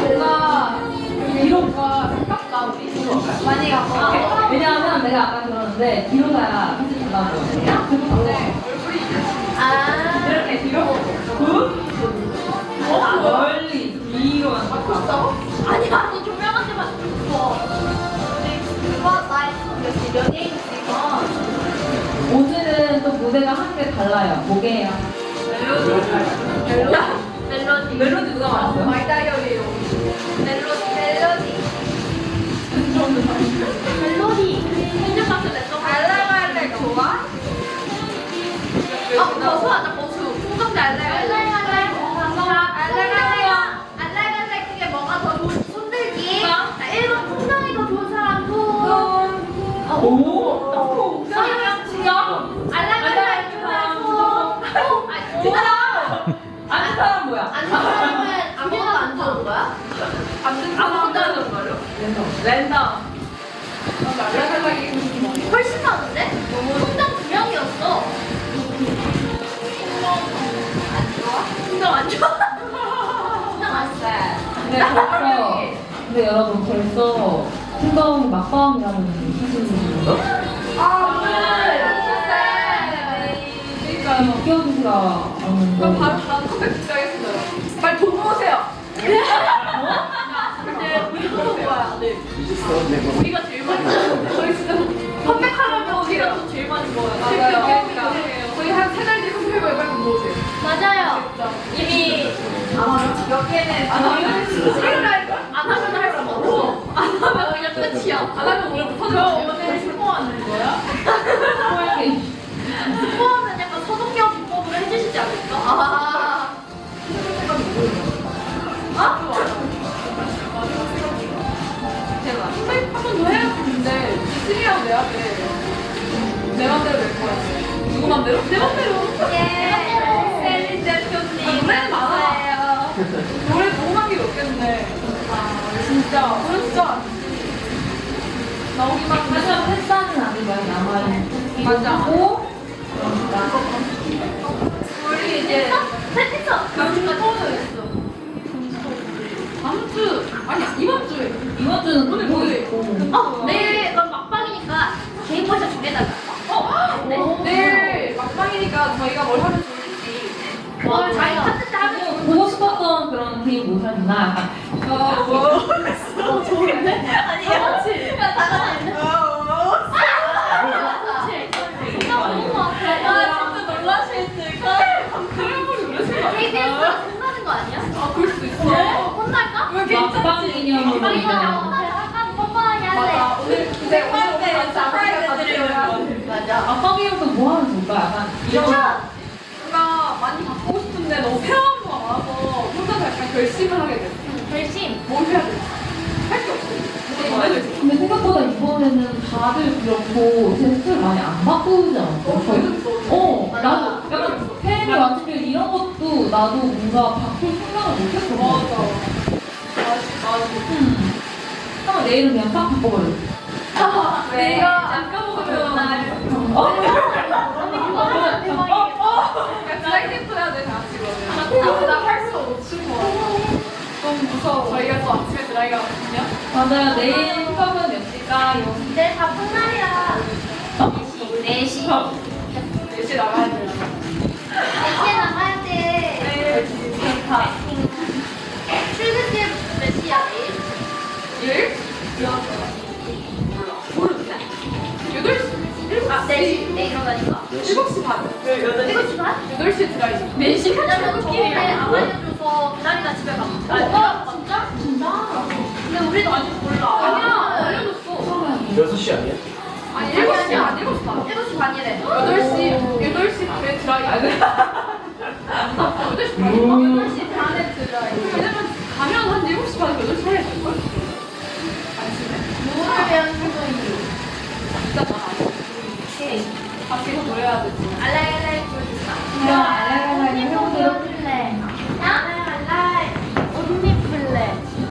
뭔가 뒤로가 가깝다, 우리. 많이 아, 가까워. 왜냐하면 내가 아까 들었는데 뒤로 가야 사진 잘 나오거든요. 네, 얼굴이 아 이렇게 뒤로 보고 아, 멀리 뒤로만 바꿨어? 아니, 아니, 조명한테만 줬어. 그거 나의 몇시 연예인 지금. 오늘은 또 무대가 한 개 달라요. 뭐게요? 안 좋은 사람은 아무것도 안 좋은 거야? 안 좋은 아무것도 안 좋은 거요? 랜덤. 랜덤. 훨씬 많은데? 풍경 두 명이었어. 안 좋아? 풍경 안 좋아? 풍경 안 좋아. 근데 벌써 근데 여러분 벌써 풍덩 막방이라는 사진이 아, 그러니까요. 끼어드시라 않는데 그럼 바로 다음 컴백 시작했어요. 빨리 돈 모으세요. 근데 우리 돈 모아야 돼. 우리가 제일 많이 모아요. 저희 진짜 컴백하려면 우리가 돈 제일 많이 모아요. 맞아요. 저희 한세 달 뒤에 컴백을 빨리 모으세요. 맞아요. 이미 안 하면 몇 개는 안 하면 수요일날 안 하면 할 수 없고 안 하면 그냥 끝이야. 안 하면 오늘 못하는 맘대로? 내 맘대로. 예. 셀린 대표님. 노래는 많아요. 노래 너무 한게 없겠네. 아, 진짜. 노래 진짜. 나오기만 하면. 하지만 패스하는 아니면 남아있는 맞아. 고 우리 이제 셋이서 교수가 처음에 했어. 다음 주 아니 이번 주에. 이번 주는 오늘 뭐해? 고어 내일 그럼 막방이니까 개인 포션 준비해달라. 어? 네. 내일 막방이니까 저희가 뭘 하면 좋을지. 와, 어, 자기 파트 때 하면 보고 싶었던 그런 개인 약간 어, 뭐. 어, 좋은데? 아니, 같이. 거? 아, 수도 있어. 혼날까? 왜 막방 막방 뻔뻔하게 할래. 오늘 이제 오늘 때 서프라이즈 드리려고. 맞아. 막방이면서 뭐 하면 좋을까? 약간 이런 뭔가 많이 바꾸고 싶은데 너무 페어한 거가 많아서 혼자서 약간 결심을 하게 돼. 결심? 뭘 해야 돼? 할게 없어. 근데 정해져 있어. 근데 생각보다 이번에는 다들 그렇고 제스처를 많이 안 바꾸지 않았어요? 어, 저희도 그렇죠. 어, 맞아. 나도 약간 팬이 완전 이런 것도 나도 뭔가 바꿀 생각을 못 했거든. 맞아. 맞아. 음. 한번 내일은 그냥 싹 바꿔버려. 아, 내가 안 까먹으면 어? 언니 그거 하면 대박이겠다. 드라이 캠프 해야 돼, 다 지금. 나할수 없을 것 같아. 너무 무서워. 저희가 또 아침에 드라이가 거든요 맞아요. 내일 수업은 몇 시까요? 네, 바쁜 날이야. 어? 4시. 4시 나가야 돼. 아, 4시. 내일 일어나니까. 7시 반. 7시 반? 8시 드라이. 4시? 왜냐면 저번에 안 알려줘서 기다리다 집에 가. 아, 진짜? 진짜? 근데 우리도 아직 몰라. 아니야, 알려줬어. 6시 아니야? 아니 7시 반, 7시 반. 7시 반이래. 8시, 8시 반에 드라이. 8 같이 바뀌고 노래야 되지. 알라이 알라이 부르자. 알라이 알라이 해보도록